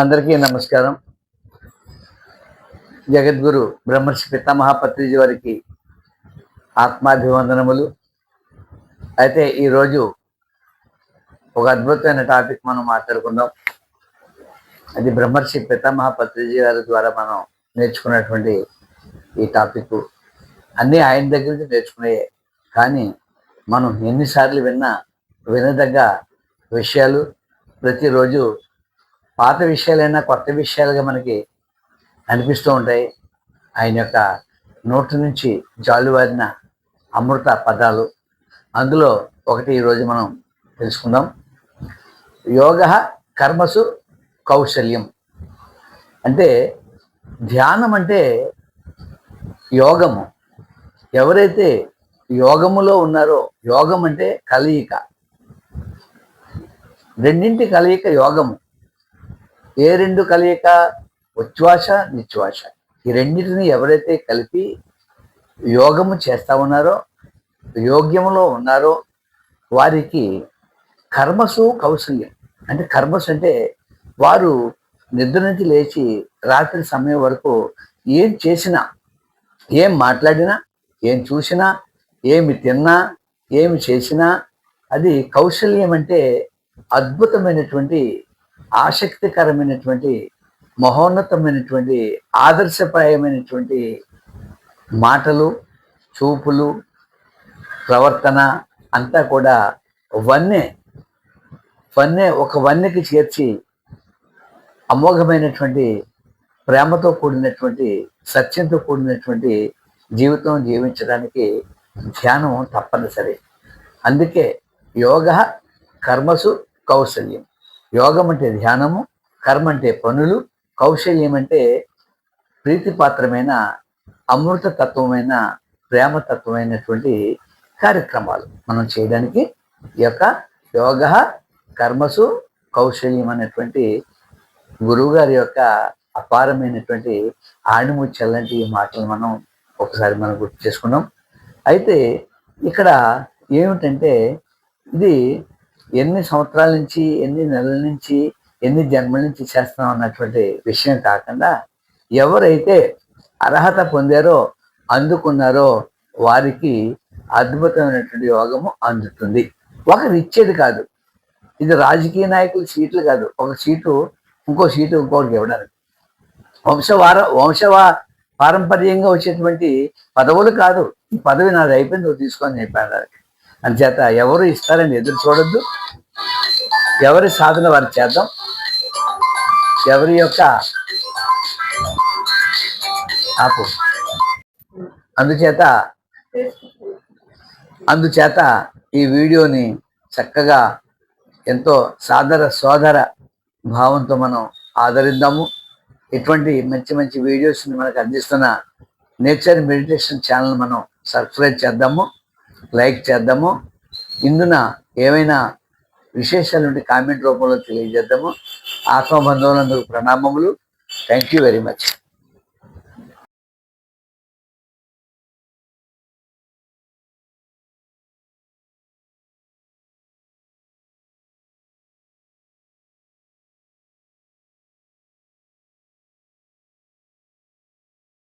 అందరికీ నమస్కారం. జగద్గురు బ్రహ్మర్షి పితామహ పత్రిజీ వారికి ఆత్మాభివందనములు. అయితే ఈరోజు ఒక అద్భుతమైన టాపిక్ మనం మాట్లాడుకుందాం. అది బ్రహ్మర్షి పితామహ పత్రిజీ గారి ద్వారా మనం నేర్చుకున్నటువంటి ఈ టాపిక్. అన్నీ ఆయన దగ్గర నుంచి నేర్చుకునే కానీ మనం ఎన్నిసార్లు విన్నా వినదగ్గ విషయాలు ప్రతిరోజు పాత విషయాలైనా కొత్త విషయాలుగా మనకి అనిపిస్తూ ఉంటాయి. ఆయన యొక్క నోటి నుంచి జాలువారిన అమృత పదాలు. అందులో ఒకటి ఈరోజు మనం తెలుసుకుందాం. యోగ కర్మసు కౌశల్యం. అంటే ధ్యానం అంటే యోగము. ఎవరైతే యోగములో ఉన్నారో యోగం అంటే కలయిక. రెండింటి కలయిక యోగము. ఏ రెండు కలయిక ఉచ్ఛ్వాస నిశ్వాస ఈ రెండింటిని ఎవరైతే కలిపి యోగము చేస్తా ఉన్నారో యోగ్యములో ఉన్నారో వారికి కర్మసు కౌశల్యం. అంటే కర్మసు అంటే వారు నిద్ర నుంచి లేచి రాత్రి సమయం వరకు ఏం చేసినా ఏం మాట్లాడినా ఏం చూసినా ఏమి తిన్నా ఏమి చేసినా అది కౌశల్యం అంటే అద్భుతమైనటువంటి ఆసక్తికరమైనటువంటి మహోన్నతమైనటువంటి ఆదర్శప్రాయమైనటువంటి మాటలు చూపులు ప్రవర్తన అంతా కూడా వన్నె వన్నె ఒక వన్నెకి చేర్చి అమోఘమైనటువంటి ప్రేమతో కూడినటువంటి సత్యంతో కూడినటువంటి జీవితం జీవించడానికి ధ్యానం తప్పనిసరి. అందుకే యోగ కర్మసు కౌశల్యం. యోగం అంటే ధ్యానము కర్మ అంటే పనులు కౌశల్యం అంటే ప్రీతిపాత్రమైన అమృత తత్వమైన ప్రేమతత్వమైనటువంటి కార్యక్రమాలు మనం చేయడానికి ఈ యొక్క యోగ కర్మసు కౌశల్యం అనేటువంటి గురువుగారి యొక్క అపారమైనటువంటి ఆణిముచ్చల్లాంటి మాటలు మనం ఒకసారి మనం గుర్తు చేసుకున్నాం. అయితే ఇక్కడ ఏమిటంటే ఇది ఎన్ని సంవత్సరాల నుంచి ఎన్ని నెలల నుంచి ఎన్ని జన్మల నుంచి చేస్తున్నాం అన్నటువంటి విషయం కాకుండా ఎవరైతే అర్హత పొందారో అందుకున్నారో వారికి అద్భుతమైనటువంటి యోగము అందుతుంది. ఒకరు ఇచ్చేది కాదు. ఇది రాజకీయ నాయకుల సీట్లు కాదు. ఒక సీటు ఇంకో సీటు ఇంకోటికి ఇవ్వడానికి. వంశవార వంశవా పారంపర్యంగా వచ్చేటువంటి పదవులు కాదు. ఈ పదవి నాది అయిపోయింది నువ్వు తీసుకొని చెప్పాను అంచేత ఎవరు ఇస్తారని ఎదురు చూడొద్దు. ఎవరి సాధన వారు చేద్దాం. ఎవరి యొక్క ఆపు. అందుచేత అందుచేత ఈ వీడియోని చక్కగా ఎంతో సాదర సోదర భావంతో మనం ఆదరిద్దాము. ఇటువంటి మంచి మంచి వీడియోస్ని మనకు అందిస్తున్న నేచర్ మెడిటేషన్ ఛానల్ మనం సబ్స్క్రైబ్ చేద్దాము. లైక్ చేద్దాము. ఇందున ఏమైనా విశేషాలు ఉంటే కామెంట్ రూపంలో తెలియజేద్దాము. ఆత్మబంధువులందుకు ప్రణామములు. Thank you very much